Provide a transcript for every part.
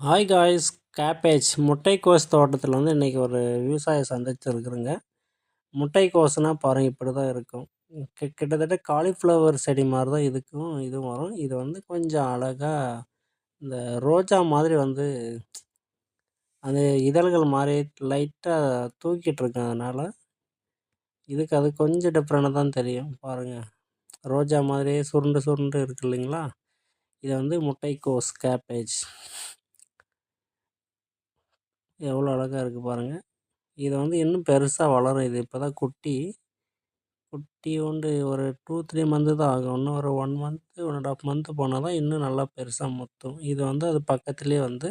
Hi guys cabbage முட்டைக்கோஸ் தோட்டத்தில் வந்து இன்றைக்கி ஒரு விவசாய சந்திச்சிருக்குறேங்க முட்டைக்கோஸ்னால் பாருங்கள் இப்படி தான் இருக்கும். கி கிட்டத்தட்ட காலிஃப்ளவர் செடி மாதிரி தான் இதுக்கும் இதுவும் வரும். இது வந்து கொஞ்சம் அழகாக இந்த ரோஜா மாதிரி வந்து அந்த இதழ்கள் மாதிரி லைட்டாக தூக்கிட்டு இருக்கும் அதனால் இதுக்கு அது கொஞ்சம் டிஃப்ரெண்ட்டாக தான் தெரியும். பாருங்கள் ரோஜா மாதிரியே சுருண்டு சுருண்டு இருக்கு இல்லைங்களா? இது வந்து முட்டைக்கோஸ் கேபேஜ் எவ்வளோ அழகாக இருக்குது பாருங்கள் இது வந்து இன்னும் பெருசாக வளரும். இது இப்போ தான் குட்டி. குட்டி ஒன்று ஒரு டூ த்ரீ மந்த்து தான் ஆகும். இன்னும் ஒரு one month one and half month போனால் தான் இன்னும் நல்லா பெருசாக முத்தும். இது வந்து அது பக்கத்துலேயே வந்து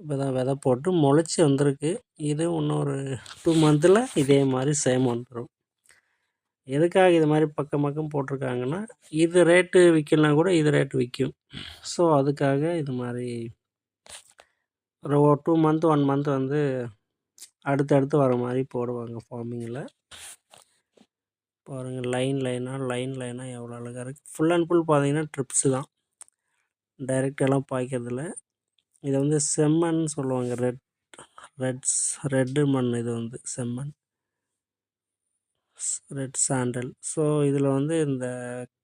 இப்போ தான் விதை போட்டு முளைச்சி வந்திருக்கு. இது இன்னும் ஒரு டூ மந்தில் இதே மாதிரி சேம் வந்துடும் எதுக்காக இது மாதிரி பக்கம் பக்கம் போட்டிருக்காங்கன்னா இது ரேட்டு விற்கலனா கூட இது ரேட்டு விற்கும் ஸோ அதுக்காக இது மாதிரி ஒரு டூ மந்த் ஒன் மந்த் வந்து அடுத்தடுத்து வர மாதிரி போடுவாங்க ஃபார்மிங்கில் பாருங்கள் லைன் லைனாக லைன் லைனாக எவ்வளோ அழகாக இருக்குது ஃபுல் அண்ட் ஃபுல் பார்த்தீங்கன்னா ட்ரிப்ஸு தான். டைரெக்டெல்லாம் பாய்க்கிறதில்ல. இதை வந்து செம்மண் சொல்லுவாங்க. ரெட் ரெட்ஸ் ரெட்டு மண் இது வந்து செம்மண். ரெட் சாண்டல் ஸோ இதில் வந்து இந்த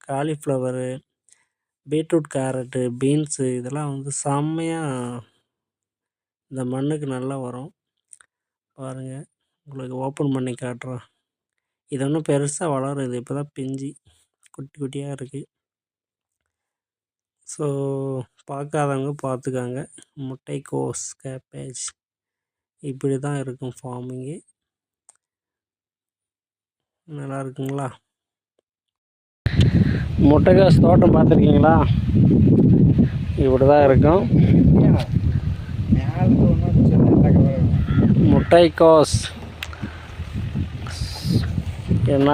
காலிஃப்ளவரு பீட்ரூட் கேரட்டு பீன்ஸு இதெல்லாம் வந்து செம்மையாக இந்த மண்ணுக்கு நல்லா வரும் பாருங்கள் உங்களுக்கு ஓப்பன் பண்ணி காட்டுறேன் இது ஒன்றும் பெருசாக வளரும் இது இப்போ தான் பிஞ்சு குட்டி குட்டியாக இருக்குது ஸோ பார்க்காதவங்க பார்த்துக்காங்க முட்டைக்கோஸ் கேபேஜ் இப்படி தான் இருக்கும் ஃபார்மிங்கு நல்லா இருக்குங்களா? முட்டைக்கோஸ் தோட்டம் பார்த்துருக்கீங்களா இப்படி தான் இருக்கும். ட்ரைகோஸ் என்ன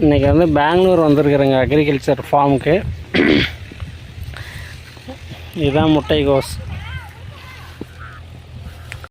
இன்றைக்கி வந்து பெங்களூர் வந்திருக்குறேங்க அக்ரிகல்ச்சர் ஃபார்முக்கு இதுதான் முட்டைகோஸ்.